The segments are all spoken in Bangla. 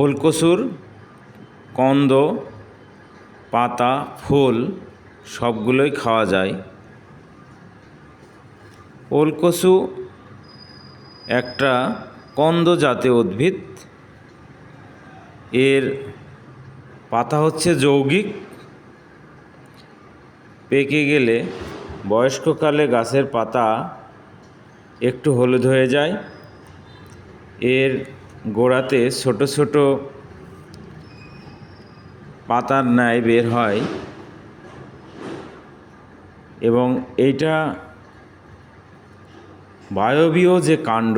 ওলকসুর, কন্দ, পাতা, ফুল সবগুলোই খাওয়া যায়। ওলকসু একটা কন্দ জাতীয় উদ্ভিদ। এর পাতা হচ্ছে যৌগিক। পেকে গেলে বয়স্ককালে গাছের পাতা একটু হলুদ হয়ে যায়। এর গোড়াতে ছোট ছোট পাতার ন্যায় বের হয় এবং এইটা বায়বীয় যে কাণ্ড,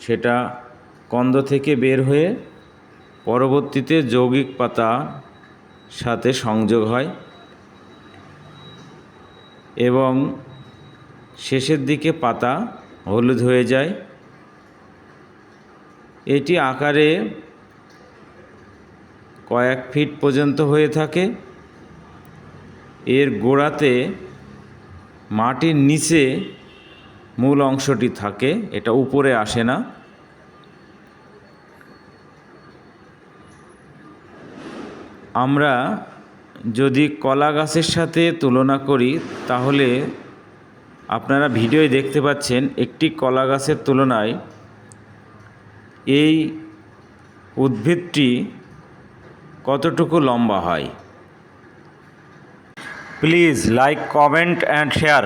সেটা কন্দ থেকে বের হয়ে পরবর্তীতে যৌগিক পাতা সাথে সংযোগ হয় এবং শেষের দিকে পাতা হলুদ হয়ে যায়। এটি আকারে কয়েক ফিট পর্যন্ত হয়ে থাকে। এর গোড়াতে মাটির নিচে মূল অংশটি থাকে, এটা উপরে আসে না। আমরা যদি কলা গাছের সাথে তুলনা করি, তাহলে আপনারা ভিডিওয় দেখতে পাচ্ছেন একটি কলা গাছের তুলনায় এই উদ্ভিদটি কতটুকু লম্বা হয়? Please like comment and share